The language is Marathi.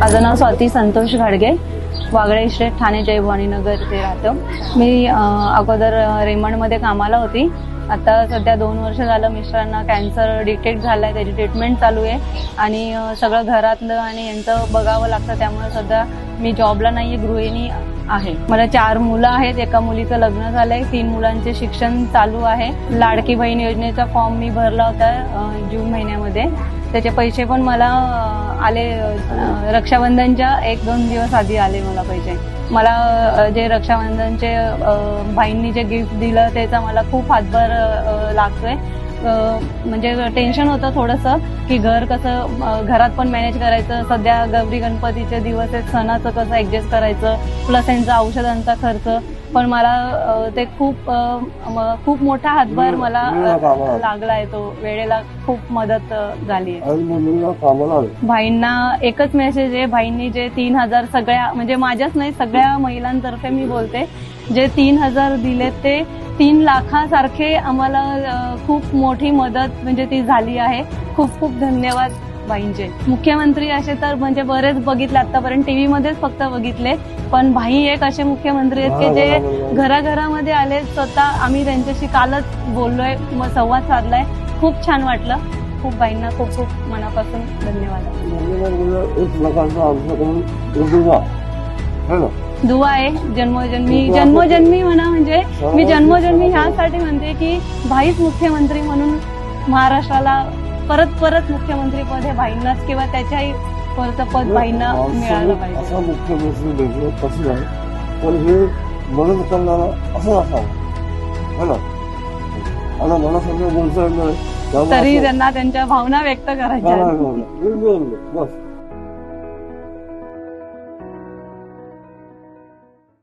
माझं नाव स्वाती संतोष घाडगे. वागळे इस्टेट ठाणे जयभवानीनगर ते इथे राहतो. मी अगोदर रेमंडमध्ये कामाला होती. आता सध्या दोन वर्ष झालं मिस्टरांना कॅन्सर डिटेक्ट झालाय त्याची ट्रीटमेंट चालू आहे. आणि सगळं घरातलं आणि यांचं बघावं लागतं त्यामुळे सध्या मी जॉबला नाहीये गृहिणी आहे. मला चार मुलं आहेत एका मुलीचं लग्न झालंय तीन मुलांचे शिक्षण चालू आहे. लाडकी बहीण योजनेचा फॉर्म मी भरला होता जून महिन्यामध्ये. त्याचे पैसे पण मला आले रक्षाबंधनच्या एक दोन दिवस आधी आले मला पैसे. मला जे रक्षाबंधनचे भाईंनी जे गिफ्ट दिलं त्याचा मला खूप हातभार लागतोय. म्हणजे टेन्शन होतं थोडंसं की घर कसं घरात पण मॅनेज करायचं. सध्या गौरी गणपतीचे दिवस आहेत सणाचं कसं ऍडजस्ट करायचं. प्लस यांचा औषधांचा खर्च. पण मला ते खूप खूप मोठा हातभार मला अं, लागला आहे तो वेळेला खूप मदत झाली भाईंना एकच मेसेज आहे. भाईंनी जे तीन हजार सगळ्या म्हणजे माझ्याच नाही सगळ्या महिलांतर्फे मी बोलते. जे तीन हजार दिलेत ते तीन लाखासारखे आम्हाला खूप मोठी मदत म्हणजे ती झाली आहे. खूप खूप धन्यवाद. भाईंचे मुख्यमंत्री असे तर म्हणजे बरेच बघितले आतापर्यंत टीव्ही मध्येच फक्त बघितले. पण भाई एक असे मुख्यमंत्री आहेत की जे घराघरामध्ये आले स्वतः आम्ही त्यांच्याशी कालच बोललोय संवाद साधलाय. खूप छान वाटलं. खूप बाईंना खूप खूप मनापासून धन्यवाद. दुआ. आहे जन्मोजन्मी जन्मोजन्मी म्हणा म्हणजे मी जन्मोजन्मी ह्यासाठी म्हणते की भाईच मुख्यमंत्री म्हणून महाराष्ट्राला परत परत मुख्यमंत्री पद हे भाईंनाच किंवा त्याच्याही वरचं पद भाईंना मिळालं असा पाहिजे. मुख्यमंत्री भेटलं कसं आहे पण हे मदत करणारा असं असावं. है ना? मला सगळं बोलता त्यामुळे तरी असं- त्यांना त्यांच्या भावना व्यक्त करायच्या. बस.